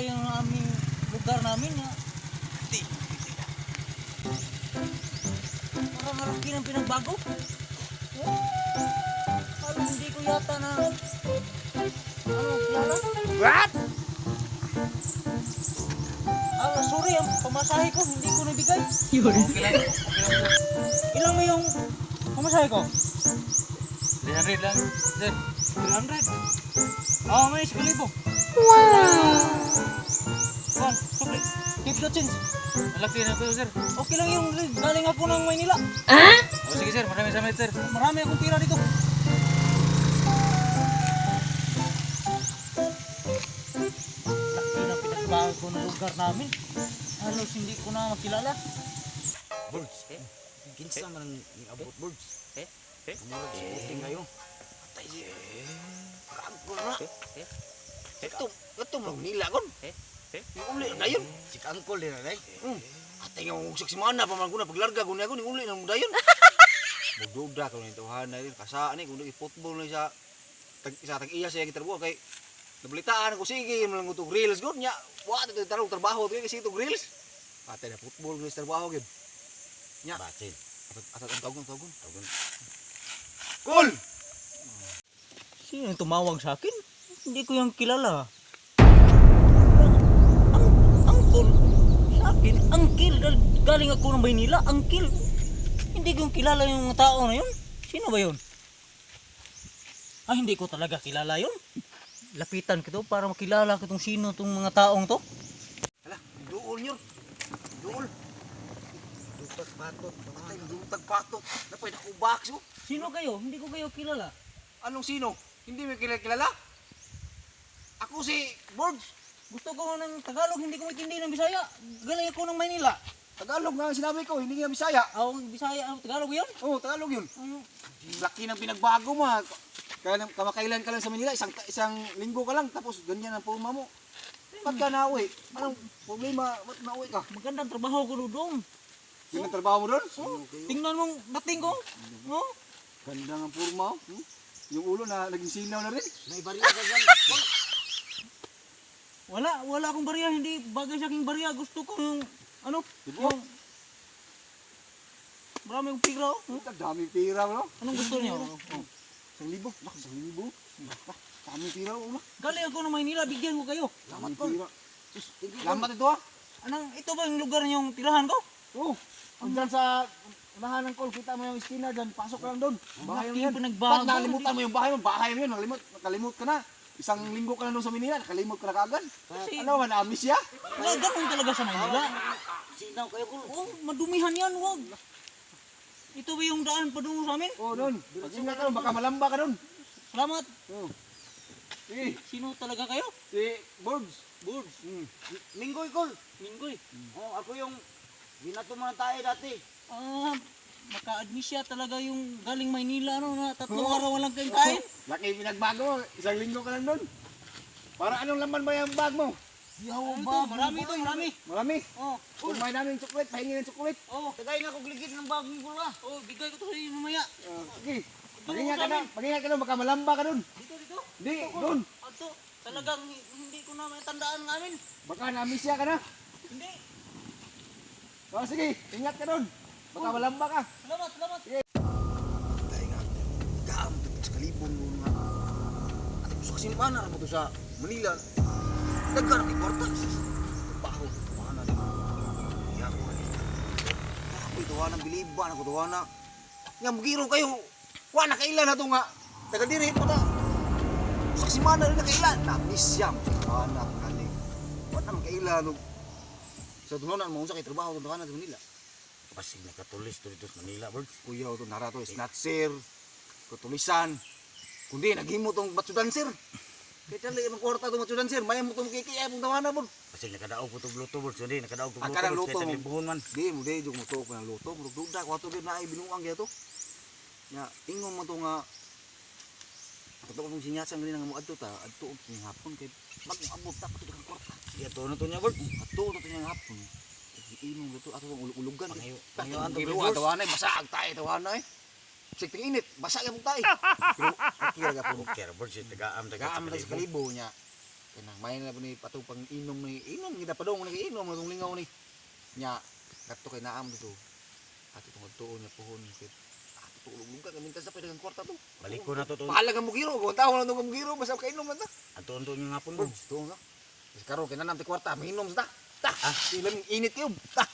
kayo ng aming lugar namin nga. Hindi. Parang malaki ng pinagbago. Parang hindi ko yata na ano, kilala. What? Ah, sorry, ang pamasahe ko, hindi ko nabigay. Okay lang. Okay lang. Ilang mo yung pamasahe ko? 300 lang. Sir. 300. Oo, may 1,000. Wow! Juan, sukli. Keep the change. Malaki na to, sir. Okay lang yung galing ako ng Maynila. Oh, sige, sir. Maraming salamat, sir. Marami akong pira dito. Laki na pinagbago ng lugar namin. Halos hindi ko na makilala. Birds, eh? Kinsa man ang abot birds? Eh? Eh? Kumurag si puting ngayon. Patay siya. Kaagko na. Eh? Ito, ito mo nila kon. Eh? Eh? Uli na yun. Si Kangkol din na. Hmm. Atay nga mong si mana pa man ko na paglarga ko niya ko, yung uli na mo dayon. Magduda ko nito na rin. Kasaan ni, kung football na sa tag, sa tag-iya siya gitarbo kay nabalitaan ko sige mo lang utog reels gud nya wa ito tarong trabaho to kasi itog reels patay na football ng trabaho gud nya batin atat ang tawgon tawgon tawgon Cool! Sino yung tumawag sa akin? Hindi ko yung kilala. Ang, angkol sa akin, angkil. Gal- Galing ako ng Maynila, angkil. Hindi ko yung kilala yung tao na yun. Sino ba yun? Ah, hindi ko talaga kilala yun. Lapitan ko to para makilala ko tong sino tong mga taong to. Patot. Patay, dutag patot. Napay na oh. Sino kayo? Hindi ko kayo kilala. Anong sino? Hindi mo kilala kilala? Ako si Borgs. Gusto ko ng Tagalog, hindi ko matindi ng Bisaya. Galing ako ng Maynila. Tagalog ang sinabi ko, hindi nga Bisaya. Ah, Bisaya, ah, Tagalog yun? Oo, oh, Tagalog yun. Ano? Laki ng pinagbago mo. ha. Kaya kamakailan ka lang sa Manila, isang isang linggo ka lang, tapos ganyan ang purma mo. Ba't ka nauwi? Anong problema? Ba't nauwi ka? Magandang trabaho ko doon. Yun ang trabaho mo doon? Oh, tingnan mong dating ko. Oh, Ganda ng purma. oh. Hmm? Yung ulo na naging sinaw na rin. May bariya ka dyan. wala, wala akong barya. Hindi bagay sa aking barya. Gusto ko yung, ano, Diba? yung, marami akong pira. oh. Hmm? Daming pira no? Anong gusto niyo? Oh. Isang libo. Laki, isang libo. Ah, Daming pira mo, no? Galing ako ng Maynila, bigyan ko kayo. Daming pira. Lamat ito, ah. Anong, ito ba yung lugar niyong tirahan ko? Oo. Ang dyan sa unahan ng call, kita mo yung esquina dyan, pasok lang doon. Bahay mo yan. pinagbago. Ba't nalimutan mo yung bahay mo? Bahay mo yun, nakalimut, nakalimut ka na. Isang linggo ka na doon sa Manila, nakalimut ka na kagad. Kasi- Ano man, amis siya? Wala, ganun talaga sa Maynila. Sinaw kayo ko. Oh, madumihan yan, wag. Ito ba yung daan pa doon sa amin? Oo, doon. Pag-ingat ka doon, baka malamba ka doon. Salamat. Sige, Sino talaga kayo? si Birds. Birds. Hmm. Minggoy Kol. Minggoy. Oh, ako yung binato mo ng tayo dati. Ah, maka-admisya talaga yung galing Maynila, ano, na tatlong araw walang kain kain. Laki pinagbago mo, isang linggo ka lang doon. Para anong laman ba yung bag mo? Yaw ba? Marami ito, marami. Marami. Oh, Kumain namin yung chocolate, pahingi ng chocolate. oh, Tagay na kog ligid ng bagong gula. oh, bigay ko to sa inyo mamaya. Ah, sige. Mag-ingat ka na, mag-ingat ka doon, baka malamba ka doon. Dito, dito. Hindi, doon. Ato, talagang hi- hindi ko na matandaan ng amin. Baka namisya ka na. Hindi. O sige, ingat ka doon. Baka malamba ka. Salamat, salamat. Dahil nga, gaam ito sa kalibong nun nga. At gusto kasi mo sa Manila. Baho, mana din. Kaya ko ay. Ako ito na biliban ako tuwa na. Nga mugiro kayo. Wa na kailan na to nga. Taga diri pa ta. Gusto kasi mana rin na kailan. Namisyam. Mana kani. Wa na kailan no. Sa tunanan mo sa kay trabaho to na Manila. Pasig nakatulis to dito sa Manila, Birds. kuya ito nara to snatcher kutulisan kundi naghimo tong matsudan sir kaya tali ang kwarta tong matsudan sir may mo tong kikiyay pong tawana mo Pasig nakadaog ko to Bluetooth, Birds. Hindi, nakadaog to kanang Birds. luto mo. taglibuhon man. di mo di jug mo to ko ng luto murag duda ko ato gyud na ay binuang gyud to nya ingong mo to nga Ato ko sinyasa ng nga mo adto ta adto og ning hapon kay mag abot ta pato kang kwarta ito na to niya, Birds. adto to ning hapon inom luto ato ang ulugan kay Pangayo- pangayuan to, Pero Birds. atawana basaag tayo tawana eh Sig init, basa gyud tayo. Pero okay ra gapon. Okay, Birds. eh, Tagaam, tagaam. Gaam tayo sa kalibo niya. Kaya may na ni patong pang inom ni inom kita padong ni inom mo tong lingaw ni. Nya kadto kay naam dito. At itong tuon niya pohon kit. Tulog lugar kami sa pwede ng kwarta to. Balik ko na to to. Pahala ka mugiro, kung tao na itong mugiro, basta kainom na ta. Ato unto niyo nga Birds. tuong ka. Kasi karon kaya nanam ti kwarta, minom sa ta. Ta, sila init yun. Ta,